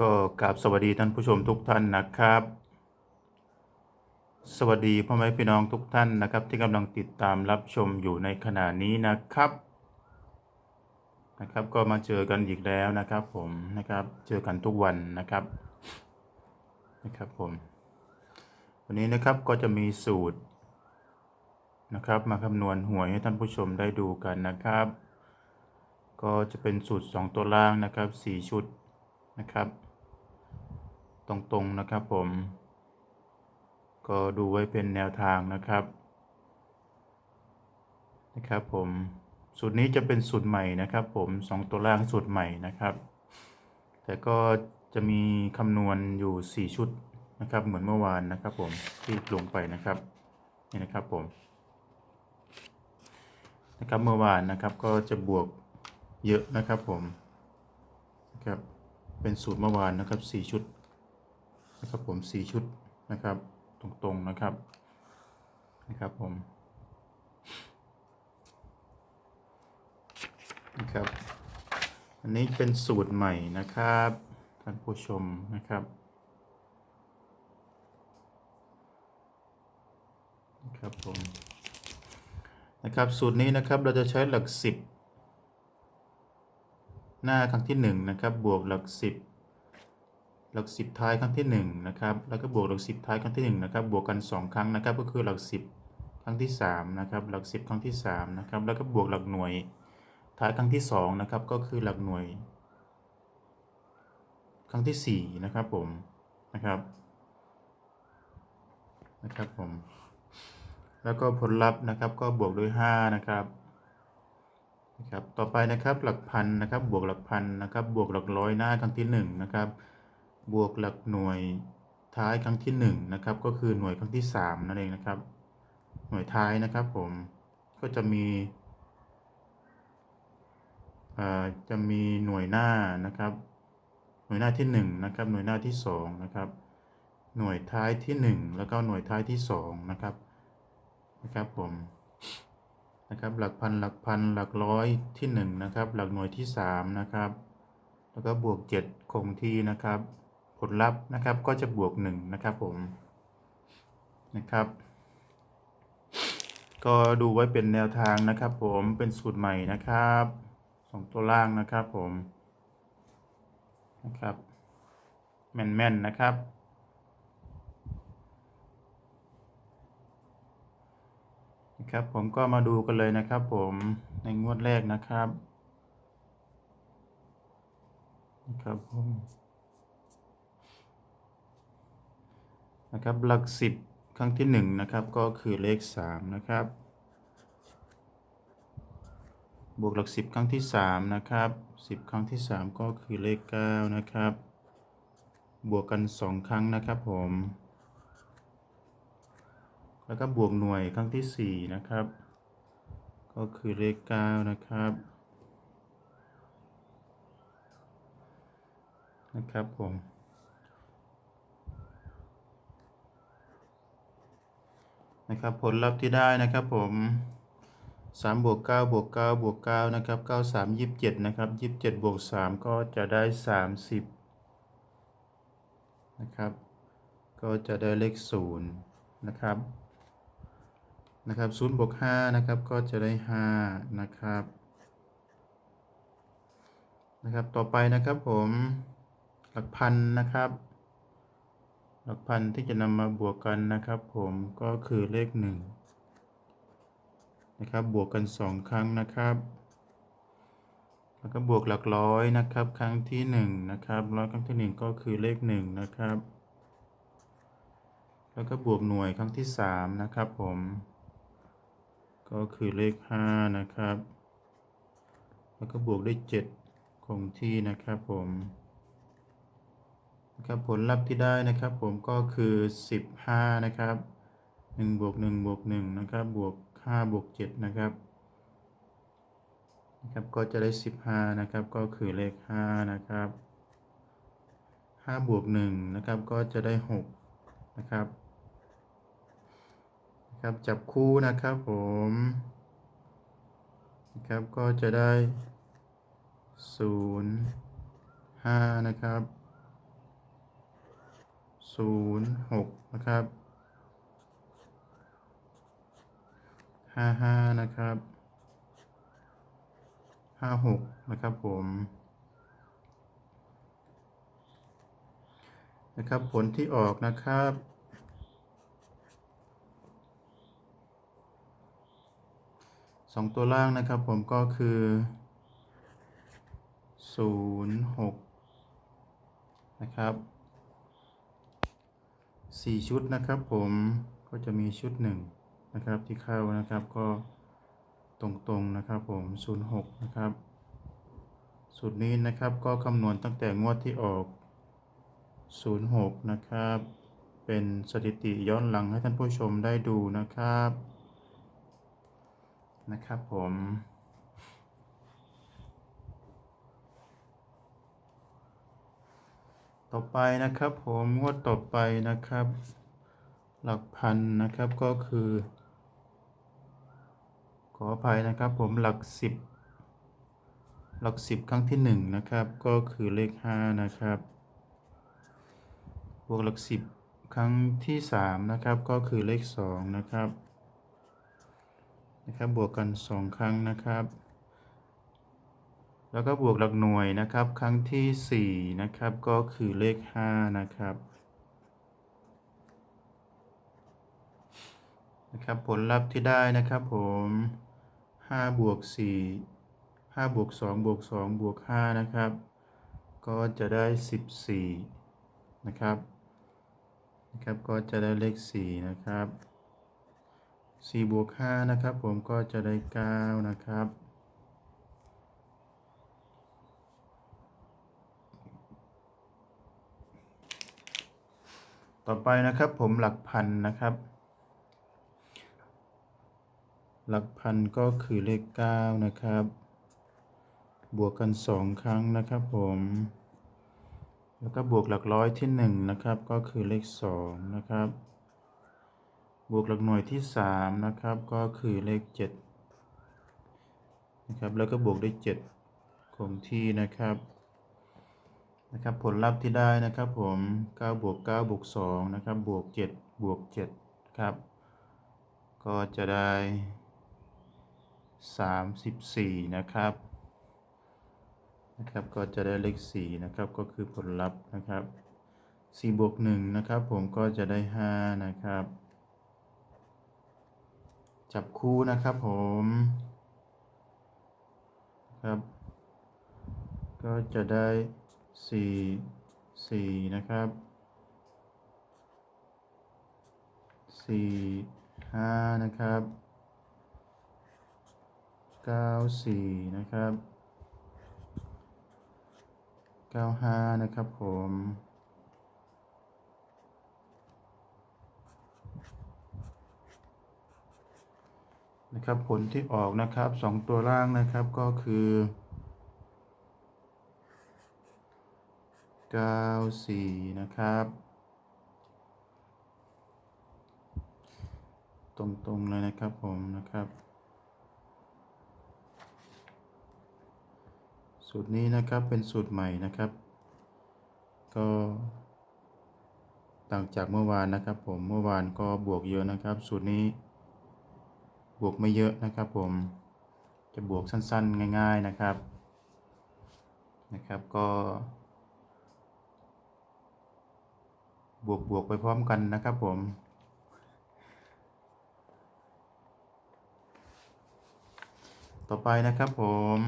ก็กราบสวัสดีท่านผู้ชมทุกท่านนะครับ สวัสดีพ่อแม่พี่น้องทุกท่านนะครับ ที่กำลังติดตามรับชมอยู่ในขณะนี้นะครับนะครับ ก็มาเจอกันอีกแล้วนะครับ ผมนะครับเจอกันทุกวันนะครับนะครับผม วันนี้นะครับก็จะมีสูตรนะครับ มาคำนวณหวยให้ท่านผู้ชมได้ดูกันนะครับ ก็จะเป็นสูตร 2 ตัวล่างนะครับ 4 ชุดนะครับ ตรงๆนะครับผม ก็ดูไว้เป็นแนวทางนะครับ นะครับผมสูตรนี้จะเป็นสูตรใหม่นะครับ ผมสองตัวล่างสูตรใหม่นะครับ แต่ก็จะมีคำนวณอยู่ 4 ชุดนะครับ เหมือนเมื่อวานนะครับ ผมที่ลงไปนะครับนี่นะครับผมนะครับเมื่อวานนะครับก็จะบวกเยอะนะครับผมนะครับเป็นสูตรเมื่อวานนะครับ 4 ชุด นะครับผมสี่ชุดนะครับ ตรงๆนะครับนะครับผมนะครับ อันนี้เป็นสูตรใหม่นะครับท่านผู้ชมนะครับนะครับผมนะครับสูตรนี้นะครับเราจะใช้หลักสิบหน้าครั้งที่หนึ่งนะครับบวกหลักสิบ หลักสิบท้ายครั้งที่1นะครับแล้วก็บวกหลักสิบท้ายครั้งที่1นะครับบวกกัน 2 ครั้งนะครับก็คือหลักสิบครั้งที่3นะครับหลักสิบครั้งที่3นะครับแล้วก็บวกหลักหน่วยท้ายครั้งที่2นะครับก็คือหลักหน่วย ครั้งที่4นะครับผมนะครับนะครับผมแล้วก็ผลลัพธ์นะครับก็บวกด้วย5นะครับนะครับต่อไปนะครับหลักพันนะครับบวกหลักพันนะครับบวกหลักร้อยหน้าครั้งที่1นะครับ บวกหลักหน่วยท้ายครั้งที่1นะครับก็คือหน่วยครั้งที่3นั่นเองนะครับ หน่วยท้ายนะครับผมก็จะมีจะมีหน่วยหน้านะครับ หน่วยหน้าที่1นะครับหน่วยหน้าที่2นะครับหน่วยท้ายที่ 1 แล้วก็หน่วยท้ายที่2นะครับนะครับผมนะครับหลักพันหลักพันหลักร้อยที่1นะครับหลักหน่วยที่3นะครับแล้วก็บวก 7 คงที่นะครับ ผลลัพธ์นะครับก็จะบวก1นะครับผมนะครับ ก็ดูไว้เป็นแนวทางนะครับ ผมเป็นสูตรใหม่นะครับสองตัวล่างนะครับผมนะครับแม่นๆนะครับนะครับผมก็มาดูกันเลยนะครับ ผมในงวดแรกนะครับนะครับผม นะครับหลักสิบครั้งที่หนึ่งนะครับก็คือเลขสามนะครับบวกหลักสิบครั้งที่สามนะครับสิบครั้งที่สามก็คือเลขเก้านะครับบวกกันสองครั้งนะครับผมแล้วก็บวกหน่วยครั้งที่สี่นะครับก็คือเลขเก้านะครับนะครับผม นะครับผลลัพธ์ที่ได้นะครับผม3บวก9บวก9บวก9นะครับ9 3 27นะครับ27บวก3ก็จะได้ 30นะครับก็จะได้เลข0นะครับนะครับ0บวก5นะครับก็จะได้5นะครับนะครับต่อไปนะครับผมหลักพันนะครับ หลักพันที่จะนำมาบวกกันนะครับ ผมก็คือเลข1นะครับบวกกัน 2 ครั้งนะครับ แล้วก็บวกหลักร้อยนะครับ ครั้งที่1นะครับร้อยครั้งที่ 1 ก็คือเลข1นะครับ แล้วก็บวกหน่วยครั้งที่ 3 นะครับผม ก็คือเลข 5 นะครับ แล้วก็บวกด้วย7คงที่นะครับผม นะครับผลลัพธ์ที่ได้นะครับผมก็คือ 15 นะครับ1บวก1บวก1นะครับบวก5บวก7นะครับนะครับก็จะได้ 15นะครับก็คือเลข5นะครับ5บวก1นะครับก็จะได้6นะครับนะครับจับคู่นะครับผมนะครับก็จะได้ 0 5 นะครับ ศูนย์หกนะครับห้าห้านะครับห้าหกนะครับผมนะครับผลที่ออกนะครับสองตัวล่างนะครับผมก็คือศูนย์หกนะครับ สี่ชุดนะครับ ผมก็จะมีชุดหนึ่งนะครับที่เข้านะครับก็ตรงๆนะครับผมศูนย์หกนะครับ สูตรนี้นะครับก็คำนวณตั้งแต่งวดที่ออก 06 นะครับ เป็นสถิติย้อนหลังให้ท่านผู้ชมได้ดูนะครับ นะครับผม ต่อไปนะครับ ผมงวดต่อไปนะครับ หลักพันนะครับก็คือ ขออภัยนะครับ ผมหลักสิบหลักสิบครั้งที่หนึ่งนะครับ ก็คือเลขห้านะครับบวกหลักสิบครั้งที่สามนะครับก็คือเลขสองนะครับนะครับบวกกันสองครั้งนะครับ แล้วก็บวกหลักหน่วยนะครับ ครั้งที่สี่นะครับ ก็คือเลขห้านะครับ นะครับผลลัพธ์ที่ได้นะครับผมห้าบวกสี่ห้าบวกสองบวกสองบวกห้านะครับ ก็จะได้สิบสี่นะครับนะครับก็จะได้เลข 4 นะครับ4บวก5นะครับ ผมก็จะได้ 9 นะครับ ต่อไปนะครับผมหลักพันนะครับ หลักพันก็คือเลข 9 นะครับ บวกกัน 2 ครั้งนะครับผม แล้วก็บวกหลักร้อยที่หนึ่งนะครับ ก็คือเลขสองนะครับ บวกหลักหน่วยที่สามนะครับ ก็คือเลขเจ็ดนะครับ แล้วก็บวกได้วยเจ็ดคงที่นะครับ นะครับผลลัพธ์ที่ได้นะครับผม9บวก9บวก2นะครับบวก7บวก7ครับ ก็จะได้ 34 นะครับนะครับก็จะได้เลข4นะครับก็คือผลลัพธ์นะครับ4บวก1นะครับผมก็จะได้ 5 นะครับ จับคู่นะครับผมครับ ก็จะได้ 4 4นะครับ4 5นะครับ9 4นะครับ95นะครับผมนะครับผลที่ออกนะครับสองตัวล่างนะครับก็คือ 94 นะครับ ตรงๆเลยนะครับผมนะครับ สูตรนี้นะครับเป็นสูตรใหม่นะครับ ก็ต่างจากเมื่อวานนะครับผมเมื่อวานก็บวกเยอะนะครับ สูตรนี้บวกไม่เยอะนะครับผมจะบวกสั้นๆ ง่าย ๆนะครับนะครับก็ บวกบวกไปพร้อมกันนะครับผม ต่อไปนะครับผม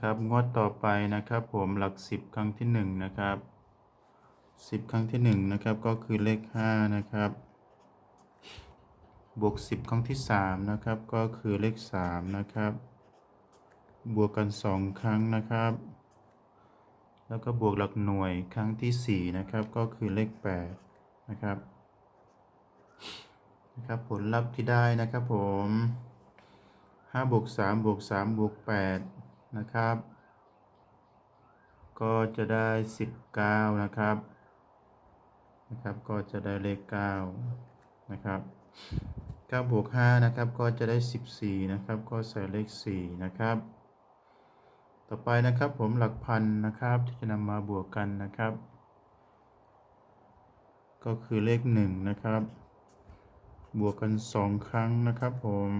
ครับงวดต่อไปนะครับผมหลักสิบครั้งที่หนึ่งนะครับสิบครั้งที่หนึ่งนะครับก็คือเลขห้านะครับ บวกสิบครั้งที่สามนะครับ ก็คือเลขสามนะครับ บวกกันสองครั้งนะครับ แล้วก็บวกหลักหน่วยครั้งที่สี่นะครับ ก็คือเลขแปดนะครับนะครับผลลัพธ์ที่ได้นะครับผมห้าบวกสามบวกสามบวกแปดนะครับ ก็จะได้สิบเก้านะครับนะครับ ก็จะได้เลขเก้านะครับเก้าบวกห้านะครับ ก็จะได้สิบสี่นะครับ ก็ใส่เลขสี่นะครับ ต่อไปนะครับผมหลักพันนะครับที่จะนำมาบวกกันนะครับ ก็คือเลขหนึ่งนะครับ บวกกันสองครั้งนะครับผม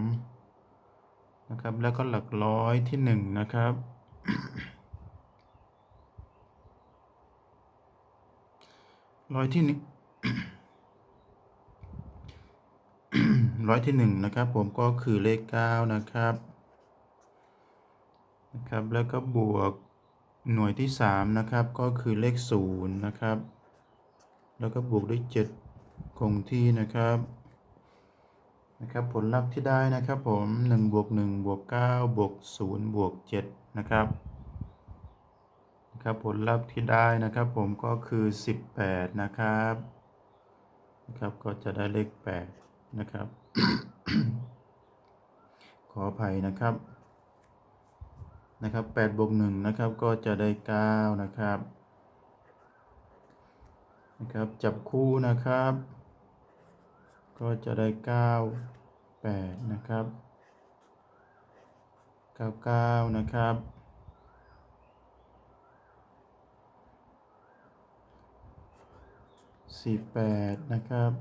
นะครับแล้วก็หลักร้อยที่หนึ่งนะครับ ร้อยที่หนึ่งร้อยที่หนึ่งนะครับผมก็คือเลขเก้านะครับ นะครับ แล้วก็บวกหน่วยที่สามนะครับ ก็คือเลขศูนย์นะครับ แล้วก็บวกด้วยเจ็ดคงที่นะครับนะครับ ผลลัพธ์ที่ได้นะครับผมหนึ่งบวกหนึ่งบวกเก้าบวกศูนย์บวกเจ็ดนะครับนะครับผลลัพธ์ที่ได้นะครับผมก็คือสิบแปดนะครับนะครับ ก็จะได้เลขแปดนะครับ ขออภัยนะครับ นะครับแปดบวกหนึ่งนะครับก็จะได้เก้านะครับนะครับจับคู่นะครับ ก็จะได้เก้าแปดนะครับเก้าเก้านะครับสี่แปดนะครับ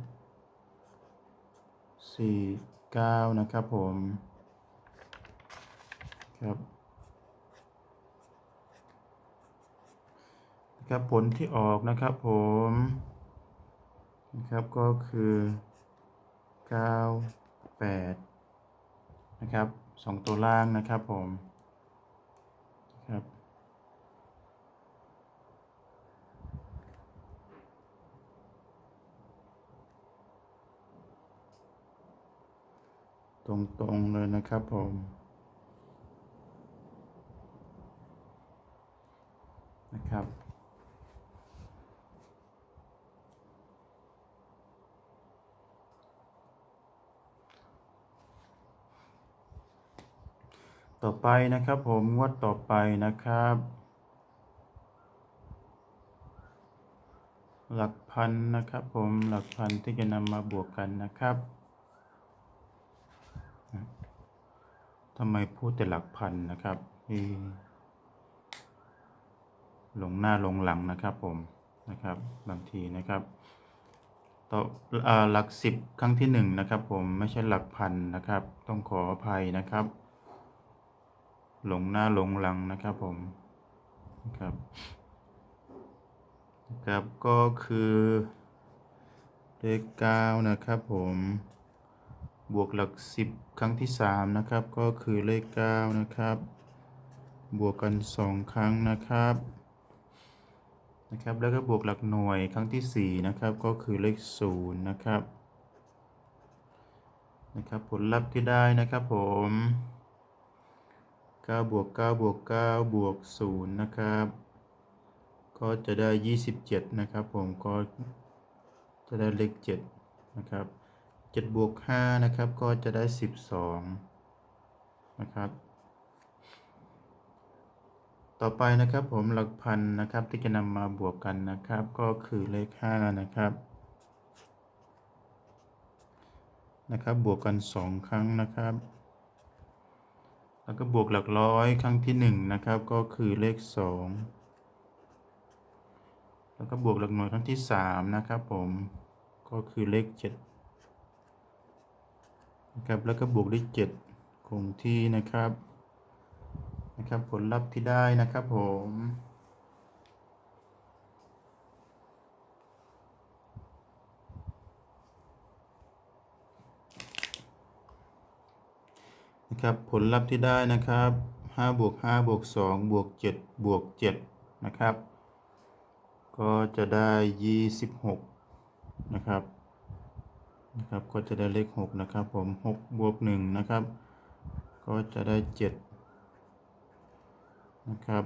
สี่เก้านะครับผมครับนะ ครับผลที่ออกนะครับผมนะครับก็คือเก้าแปดนะครับสองตัวล่างนะครับผมครับตรงๆเลยนะครับผมนะครับ ต่อไปนะครับผมงวดต่อไปนะครับ หลักพันนะครับผมหลักพันที่จะนำมาบวกกันนะครับทำไมพูดแต่หลักพันนะครับเอ๊ะลงหน้าลงหลังนะครับผมนะครับบางทีนะครับต่ออหลักสิบครั้งที่หนึ่งนะครับผมไม่ใช่หลักพันนะครับ ต้องขออภัยนะครับ หลงหน้าหลงหลังนะครับผมนะครับนะครับก็คือเลขเก้านะครับผมบวกหลักสิบครั้งที่สามนะครับก็คือเลขเก้านะครับบวกกันสองครั้งนะครับนะครับแล้วก็บวกหลักหน่วยครั้งที่สี่นะครับก็คือเลขศูนย์นะครับนะครับผลลัพธ์ที่ได้นะครับผม เก้าบวกเก้าบวกเก้าบวกศูนย์นะครับ ก็จะได้ยี่สิบเจ็ดนะครับผมก็จะได้เลขเจ็ดนะครับเจ็ดบวกห้านะครับก็จะได้สิบสองนะครับ ต่อไปนะครับผมหลักพันนะครับที่จะนำมาบวกกันนะครับ ก็คือเลขห้านะครับนะครับบวกกันสองครั้งนะครับ แล้วก็บวกหลักร้อยครั้งที่หนึ่งนะครับก็คือเลขสองแล้วก็บวกหลักหน่วยครั้งที่สามนะครับผมก็คือเลขเจ็ดนะครับแล้วก็บวกด้วย7คงที่นะครับนะครับผลลัพธ์ที่ได้นะครับผม นะครับผลลัพธ์ที่ได้นะครับ5บวก5บวก2บวก7บวก7นะครับ ก็จะได้ 26 นะครับนะครับ ก็จะได้เลขหกนะครับผมหกบวกหนึ่งนะครับ ก็จะได้เจ็ดนะครับ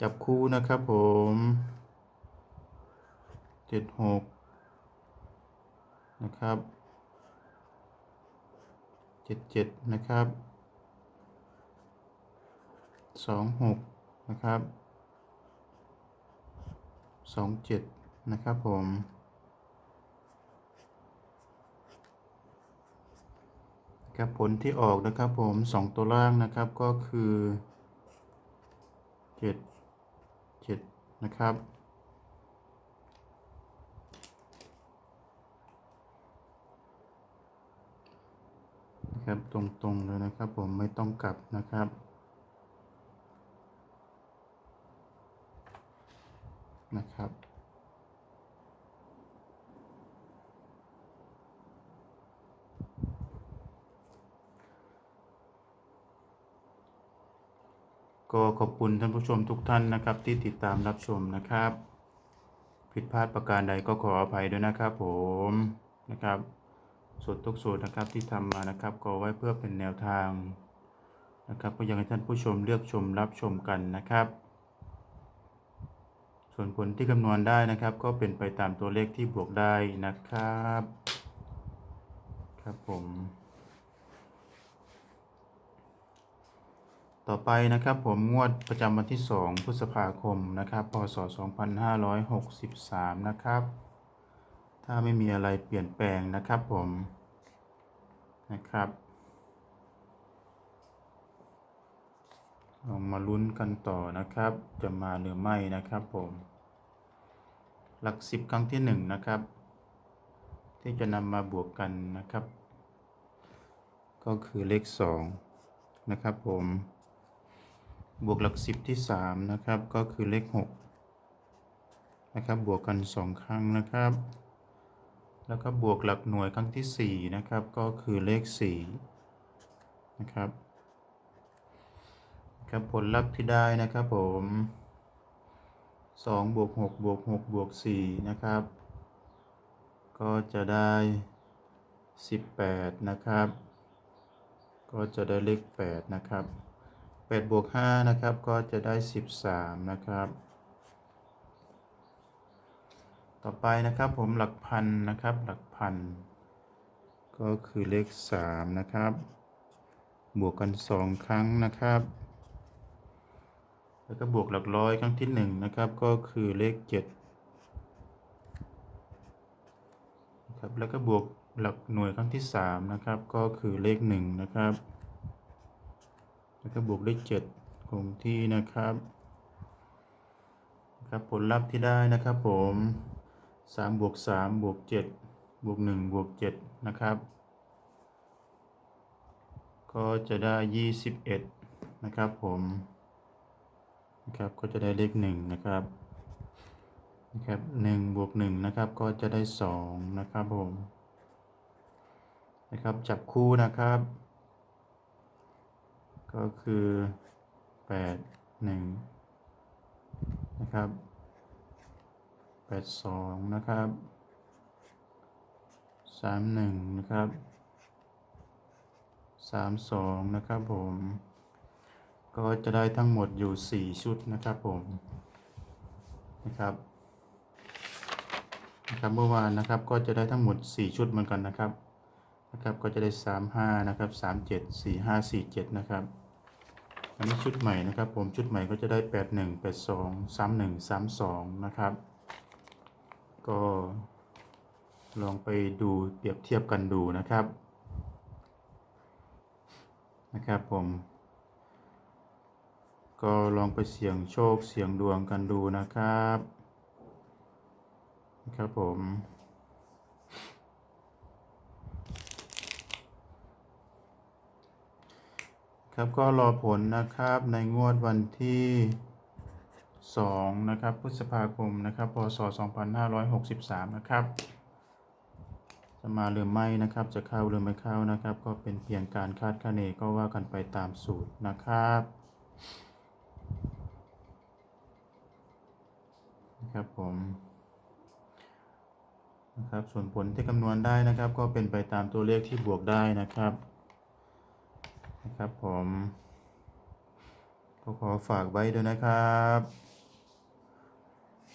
จับคู่นะครับผมเจ็ดหกนะครับ เจ็ดเจ็ดนะครับสองหกนะครับสองเจ็ดนะครับผมครับผลที่ออกนะครับผมสองตัวล่างนะครับก็คือเจ็ดเจ็ดนะครับ นะครับ ตรงๆเลยนะครับ ผมไม่ต้องกลับนะครับ นะครับก็ขอบคุณท่านผู้ชมทุกท่านนะครับ ที่ติดตามรับชมนะครับ ผิดพลาดประการใดก็ขออภัยด้วยนะครับผมนะครับ สูตรทุกสูตรนะครับที่ทำมานะครับก็ไว้เพื่อเป็นแนวทางนะครับก็ยังให้ท่านผู้ชมเลือกชมรับชมกันนะครับ ส่วนผลที่คำนวณได้นะครับ ก็เป็นไปตามตัวเลขที่บวกได้นะครับ ครับผม ต่อไปนะครับผมงวดประจำวันที่ 2 พฤษภาคมนะครับ พศ 2563 นะครับ ถ้าไม่มีอะไรเปลี่ยนแปลงนะครับผมนะครับลองมาลุ้นกันต่อนะครับ จะมาหรือไม่นะครับผม หลักสิบครั้งที่หนึ่งนะครับ ที่จะนำมาบวกกันนะครับ ก็คือเลขสองนะครับผม บวกหลักสิบที่สามนะครับ ก็คือเลขหกนะครับ บวกกันสองครั้งนะครับ แล้วก็บวกหลักหน่วยครั้งที่สี่นะครับ ก็คือเลขสี่นะครับ ครับผลลัพธ์ที่ได้นะครับผมสองบวกหกบวกหกบวกสี่นะครับ ก็จะได้สิบแปดนะครับ ก็จะได้เลขแปดนะครับแปดบวกห้านะครับ ก็จะได้สิบสามนะครับ ต่อไปนะครับผมหลักพันนะครับหลักพัน ก็คือเลขสามนะครับ บวกกันสองครั้งนะครับ แล้วก็บวกหลักร้อยครั้งที่หนึ่งนะครับ ก็คือเลขเจ็ดนะครับแล้วก็บวกหลักหน่วยครั้งที่สามนะครับ ก็คือเลขหนึ่งนะครับ แล้วก็บวกเลขเจ็ดคงที่นะครับครับผลลัพธ์ที่ได้นะครับผม สามบวกสามบวกเจ็ดบวกหนึ่งบวกเจ็ดนะครับ ก็จะได้ยี่สิบเอ็ดนะครับผมนะครับก็จะได้เลขหนึ่งนะครับนะครับหนึ่งบวกหนึ่งนะครับก็จะได้สองนะครับผมนะครับจับคู่นะครับ ก็คือแปดหนึ่งนะครับ ดสองนะครับสามหนึ่งนะครับสามสองนะครับผม ก็จะได้ทั้งหมดอยู่4ชุดนะครับผมนะครับนะครับเมื่อวานนะครับก็จะได้ทั้งหมด4ชุดเหมือนกันนะครับนะครับก็จะได้3 5นะครับ3 7 4 5 4 7นะครับอันนี้ชุดใหม่นะครับผมชุดใหม่ก็จะได้8 1 8 2 3 1 3 2นะครับ ก็ลองไปดูเปรียบเทียบกันดูนะครับ นะครับผม ก็ลองไปเสี่ยงโชคเสี่ยงดวงกันดูนะครับนะครับผมครับก็รอผลนะครับในงวดวันที่ 2นะครับพฤษภาคมนะครับพศ 2563 นะครับจะมาหรือไม่นะครับ จะเข้าหรือไม่เข้านะครับ ก็เป็นเพียงการคาดคะเนก็ว่ากันไปตามสูตรนะครับนะครับผมนะครับส่วนผลที่คำนวณได้นะครับ ก็เป็นไปตามตัวเลขที่บวกได้นะครับนะครับผมก็ขอฝากไว้ด้วยนะครับ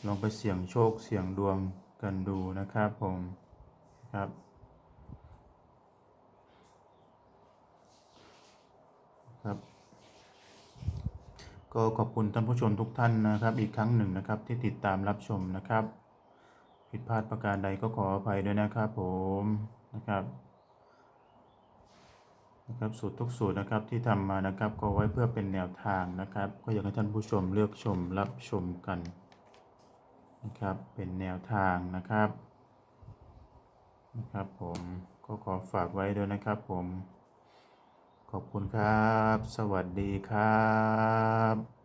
ลองไปเสี่ยงโชคเสี่ยงดวงกันดูนะครับผมครับครับก็ขอบคุณท่านผู้ชมทุกท่านนะครับ อีกครั้งหนึ่งนะครับที่ติดตามรับชมนะครับ ผิดพลาดประการใดก็ขออภัยด้วยนะครับผมนะครับนะครับสูตรทุกสูตรนะครับที่ทำมานะครับ ก็ไว้เพื่อเป็นแนวทางนะครับ ก็อยากให้ท่านผู้ชมเลือกชมรับชมกัน นะครับ เป็นแนวทางนะครับนะครับผมก็ขอฝากไว้ด้วยนะครับผม ขอบคุณครับ สวัสดีครับ